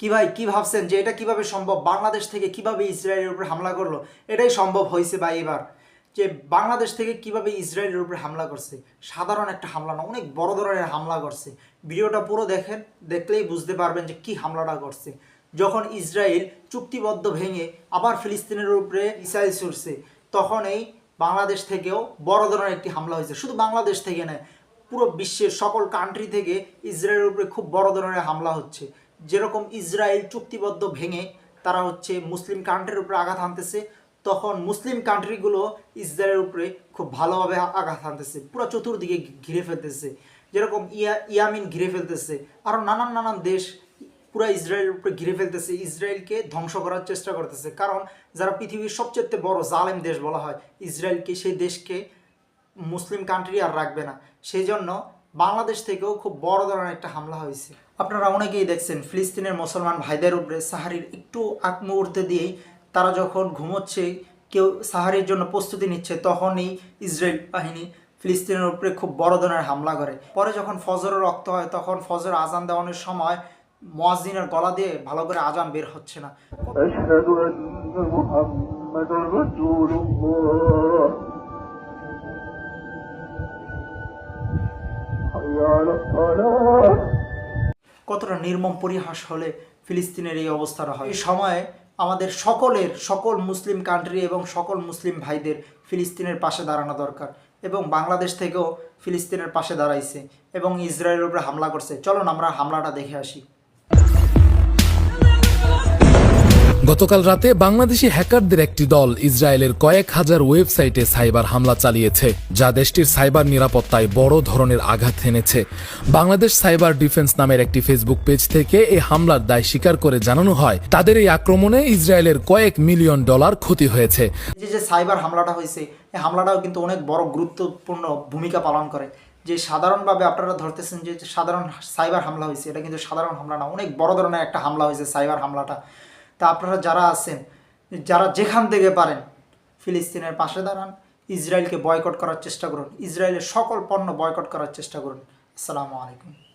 কি ভাই, কি ভাবছেন যে এটা কীভাবে সম্ভব? বাংলাদেশ থেকে কীভাবে ইসরায়েলের উপর হামলা করল? এটাই সম্ভব হয়েছে ভাই এবার। যে বাংলাদেশ থেকে কীভাবে ইসরায়েলের উপরে হামলা করছে? সাধারণ একটা হামলা না, অনেক বড় ধরনের হামলা করছে। ভিডিওটা পুরো দেখেন, দেখলেই বুঝতে পারবেন যে কি হামলাটা করছে। যখন ইসরায়েল চুক্তিবদ্ধ ভেঙে আবার ফিলিস্তিনের উপরে ইসরায়েল ছুটছে তখন এই বাংলাদেশ থেকেও বড় ধরনের একটি হামলা হয়েছে। শুধু বাংলাদেশ থেকে নয়, পুরো বিশ্বের সকল কান্ট্রি থেকে ইসরায়েলের উপরে খুব বড় ধরনের হামলা হচ্ছে। যেরকম ইসরায়েল চুক্তিবদ্ধ ভেঙে তারা হচ্ছে মুসলিম কান্ট্রির উপরে আঘাত হানতেছে, তখন মুসলিম কান্ট্রিগুলো ইসরায়েলের উপরে খুব ভালোভাবে আঘাত হানতেছে, পুরো চতুর্দিকে ঘিরে ফেলতেছে। যেরকম ইয়া, ইয়ামিন ঘিরে ফেলতেছে আরও নানান নানান দেশ পুরো ইসরায়েলের উপরে ঘিরে ফেলতেছে, ইসরায়েলকে ধ্বংস করার চেষ্টা করতেছে। কারণ যারা পৃথিবীর সবচেয়ে বড় জালেম দেশ বলা হয়, ইসরায়েলকে সেই দেশকে মুসলিম কান্ট্রি আর রাখবে না। সেই জন্য বাংলাদেশ থেকেও খুব বড় ধরনের একটা হামলা হয়েছে। আপনারা অনেকেই দেখছেন ফিলিস্তিনের মুসলমান ভাইদের উপরে সাহারির একটু আগ মুহূর্তে দিয়েই তারা যখন ঘুমোচ্ছে কেউ সাহারির জন্য প্রস্তুতি নিচ্ছে তখনই ইসরায়েল বাহিনী ফিলিস্তিনের উপরে খুব বড় ধরনের হামলা করে। পরে যখন ফজরের রক্ত হয় তখন ফজর আজান দেওয়ানোর সময় মোয়াজিনের গলা দিয়ে ভালো করে আজান বের হচ্ছে না। কতটা নির্মম পরিহাস হলে ফিলিস্তিনের এই অবস্থাটা হয়? এই সময়ে আমাদের সকলের, সকল মুসলিম কান্ট্রি এবং সকল মুসলিম ভাইদের ফিলিস্তিনের পাশে দাঁড়ানো দরকার এবং বাংলাদেশ থেকেও ফিলিস্তিনের পাশে দাঁড়াইছে এবং ইসরায়েলের উপরে হামলা করছে। চলুন আমরা হামলাটা দেখে আসি। গতকাল রাতে বাংলাদেশি হ্যাকারদের একটি দল ইসরায়েলের কয়েক হাজার ওয়েবসাইটে সাইবার হামলা চালিয়েছে, যা দেশটির সাইবার নিরাপত্তায় বড় ধরনের আঘাত এনেছে। বাংলাদেশ সাইবার ডিফেন্স নামের একটি ফেসবুক পেজ থেকে এই হামলার দায় স্বীকার করে জানানো হয়। তাদের এই আক্রমণে ইসরায়েলের কয়েক মিলিয়ন ডলার ক্ষতি হয়েছে। যে যে সাইবার হামলাটা হয়েছে, এই হামলাটাও কিন্তু অনেক বড় গুরুত্বপূর্ণ ভূমিকা পালন করে। যে সাধারণভাবে আপনারা ধরতেছেন যে সাধারণ সাইবার হামলা হয়েছে, এটা কিন্তু সাধারণ হামলা না, অনেক বড় ধরনের একটা হামলা হয়েছে সাইবার হামলাটা। তা আপনারা যারা আছেন, যারা যেখান থেকে পারেন, ফিলিস্তিনের পাশে দাঁড়ান, ইসরায়েলকে বয়কট করার চেষ্টা করুন, ইসরায়েলের সকল পণ্য বয়কট করার চেষ্টা করুন। আসসালামু আলাইকুম।